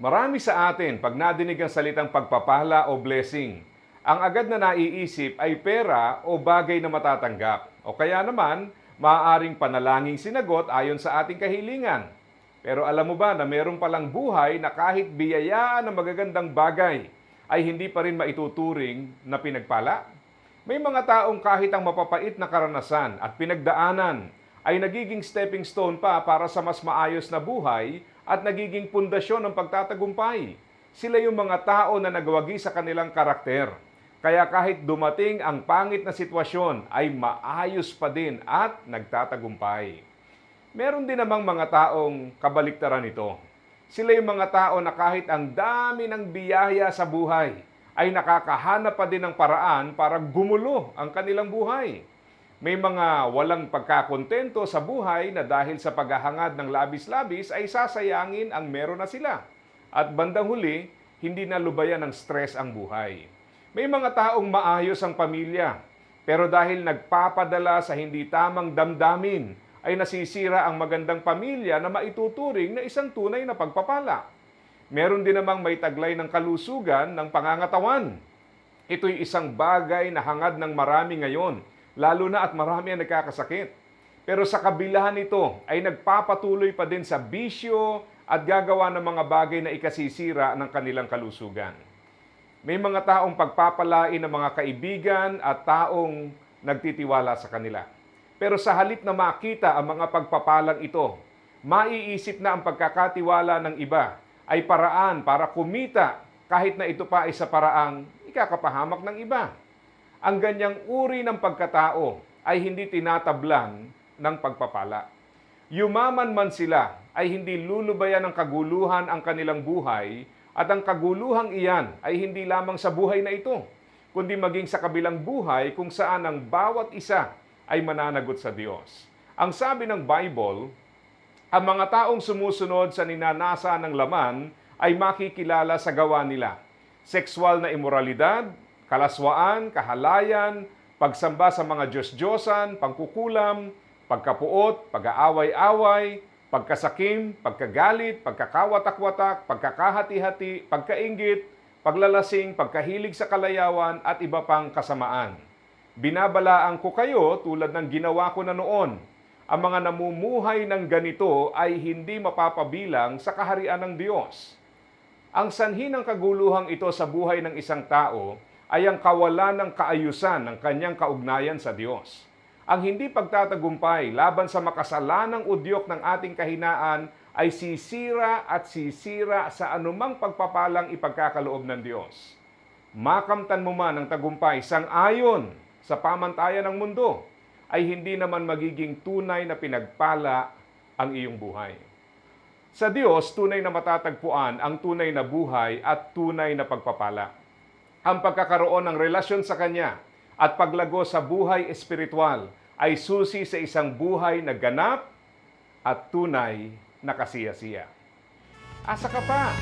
Marami sa atin, pag nadinig ang salitang pagpapala o blessing, ang agad na naiisip ay pera o bagay na matatanggap. O kaya naman, maaaring panalangin sinagot ayon sa ating kahilingan. Pero alam mo ba na meron palang buhay na kahit biyayaan ng magagandang bagay ay hindi pa rin maituturing na pinagpala? May mga taong kahit ang mapapait na karanasan at pinagdaanan ay nagiging stepping stone pa para sa mas maayos na buhay at nagiging pundasyon ng pagtatagumpay. Sila yung mga tao na nagwagi sa kanilang karakter. Kaya kahit dumating ang pangit na sitwasyon ay maayos pa din at nagtatagumpay. Meron din namang mga taong kabaliktaran ito. Sila yung mga tao na kahit ang dami ng biyaya sa buhay, ay nakakahanap pa din ng paraan para gumulo ang kanilang buhay. May mga walang pagkakontento sa buhay na dahil sa paghahangad ng labis-labis ay sasayangin ang meron na sila. At bandang huli, hindi na lubayan ng stress ang buhay. May mga taong maayos ang pamilya, pero dahil nagpapadala sa hindi tamang damdamin, ay nasisira ang magandang pamilya na maituturing na isang tunay na pagpapala. Meron din namang may taglay ng kalusugan ng pangangatawan. Ito'y isang bagay na hangad ng marami ngayon, lalo na at marami ang nagkakasakit. Pero sa kabilahan nito ay nagpapatuloy pa din sa bisyo at gagawa ng mga bagay na ikasisira ng kanilang kalusugan. May mga taong pagpapalain ng mga kaibigan at taong nagtitiwala sa kanila. Pero sa halip na makita ang mga pagpapalang ito, maiisip na ang pagkakatiwala ng iba ay paraan para kumita kahit na ito pa ay sa paraang ikakapahamak ng iba. Ang ganyang uri ng pagkatao ay hindi tinatablan ng pagpapala. Yumaman man sila ay hindi lulubayan ng kaguluhan ang kanilang buhay at ang kaguluhang iyan ay hindi lamang sa buhay na ito, kundi maging sa kabilang buhay kung saan ang bawat isa ay mananagot sa Diyos. Ang sabi ng Bible, ang mga taong sumusunod sa ninanasa ng laman ay makikilala sa gawa nila. Sexual na imoralidad, kalaswaan, kahalayan, pagsamba sa mga Diyos-Diyosan, pangkukulam, pagkapuot, pag-aaway-away, pagkasakim, pagkagalit, pagkakawatak-watak, pagkakahati-hati, pagkaingit, paglalasing, pagkahilig sa kalayawan at iba pang kasamaan. Binabalaan ko kayo tulad ng ginawa ko na noon. Ang mga namumuhay ng ganito ay hindi mapapabilang sa kaharian ng Diyos. Ang sanhi ng kaguluhang ito sa buhay ng isang tao ay ang kawalan ng kaayusan ng kanyang kaugnayan sa Diyos. Ang hindi pagtatagumpay laban sa makasalanang udyok ng ating kahinaan ay sisira at sisira sa anumang pagpapalang ipagkakaloob ng Diyos. Makamtan mo man ang tagumpay sang-ayon sa pamantayan ng mundo, ay hindi naman magiging tunay na pinagpala ang iyong buhay. Sa Diyos, tunay na matatagpuan ang tunay na buhay at tunay na pagpapala. Ang pagkakaroon ng relasyon sa Kanya at paglago sa buhay espiritual ay susi sa isang buhay na ganap at tunay na kasiyasiya. Asa ka pa?